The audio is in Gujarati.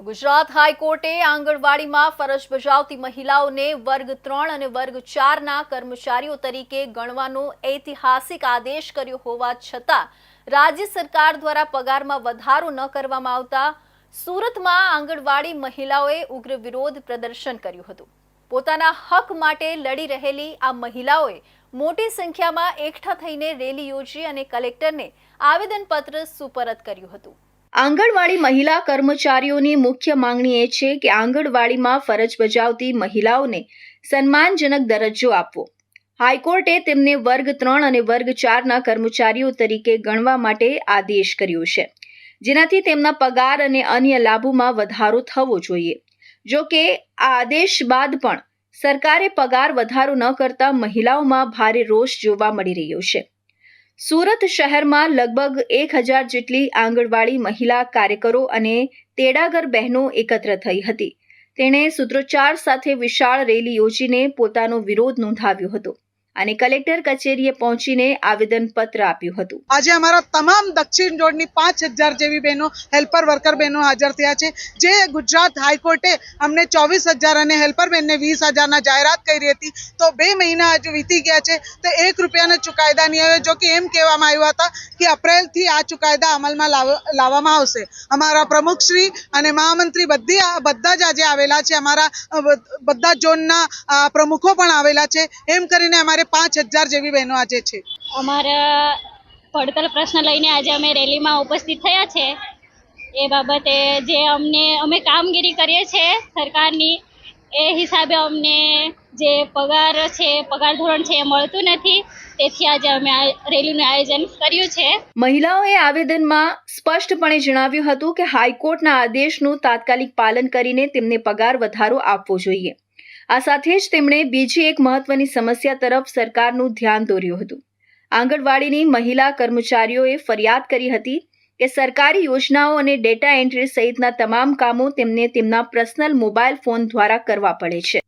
ગુજરાત હાઈકોર્ટે આંગણવાડીમાં ફરજ બજાવતી મહિલાઓને વર્ગ ત્રણ અને વર્ગ ચારના કર્મચારીઓ તરીકે ગણવાનો ઐતિહાસિક આદેશ કર્યો હોવા છતાં રાજ્ય સરકાર દ્વારા પગારમાં વધારો ન કરવામાં આવતા સુરતમાં આંગણવાડી મહિલાઓએ ઉગ્ર વિરોધ પ્રદર્શન કર્યું હતું. પોતાના હક માટે લડી રહેલી આ મહિલાઓએ મોટી સંખ્યામાં એકઠા થઈને રેલી યોજી અને કલેક્ટરને આવેદનપત્ર સુપરત કર્યું હતું. આંગણવાડી મહિલા કર્મચારીઓની મુખ્ય માંગણી એ છે કે આંગણવાડીમાં ફરજ બજાવતી મહિલાઓને સન્માનજનક દરજ્જો આપવો. હાઈકોર્ટે તેમને વર્ગ ત્રણ અને વર્ગ ચારના કર્મચારીઓ તરીકે ગણવા માટે આદેશ કર્યો છે. જેનાથી તેમના પગાર અને અન્ય લાભોમાં વધારો થવો જોઈએ. જો કે, આ આદેશ બાદ પણ સરકારે પગાર વધારો ન કરતા મહિલાઓમાં ભારે રોષ જોવા મળી રહ્યો છે. સુરત શહેરમાં લગભગ એક હજાર જેટલી આંગણવાડી મહિલા કાર્યકરો અને તેડાગર બહેનો એકત્ર થઈ હતી. તેણે સૂત્રોચ્ચાર સાથે વિશાળ રેલી યોજીને પોતાનો વિરોધ નોંધાવ્યો હતો. અને કલેક્ટર કચેરીએ પહોંચીને આવેદનપત્ર આપ્યું હતું. આજે અમારા તમામ દક્ષિણ જોડની પાંચ હજાર જેવી બહેનો, હેલ્પર વર્કર બહેનો હાજર થયા છે. જે ગુજરાત હાઈકોર્ટે અમને ચોવીસ હજાર અને હેલ્પર બહેનને વીસ હજારના જાહેરાત કરી હતી. તો બે મહિના હજુ વીતી ગયા છે. તો એક રૂપિયાનો ચુકાયદા નહીં આવ્યો જો કે એમ કહેવામાં આવ્યું હતા કે અપ્રેલથી આ ચુકાયદા અમલમાં લાવ- લાવવામાં આવશે. અમારા પ્રમુખશ્રી અને મહામંત્રી બધી બધા જ આજે આવેલા છે. અમારા બધા ઝોનના પ્રમુખો પણ આવેલા છે. એમ કરીને અમારે પાંચ હજાર જેવી બહેનો આજે છે. અમારા પડતર પ્રશ્ન લઈને આજે અમે રેલીમાં ઉપસ્થિત થયા છે. એ બાબતે જે અમને અમે કામગીરી કરીએ છીએ સરકારની એ હિસાબે અમને જે પગાર છે પગાર ધોરણ છે એ મળતું નથી. તેથી આજે અમે આ રેલીનું આયોજન કર્યું છે. મહિલાઓએ આવેદનમાં સ્પષ્ટપણે જણાવ્યું હતું કે હાઈકોર્ટના આદેશનું તાત્કાલિક પાલન કરીને તેમને પગાર વધારો આપવો જોઈએ. આ સાથે જ તેમણે બીજી એક મહત્વની સમસ્યા તરફ સરકારનું ધ્યાન દોર્યું હતું. આંગણવાડીની મહિલા કર્મચારીઓએ ફરિયાદ કરી હતી કે સરકારી યોજનાઓ અને ડેટા એન્ટ્રી સહિતના તમામ કામો તેમને તેમના પર્સનલ મોબાઈલ ફોન દ્વારા કરવા પડે છે.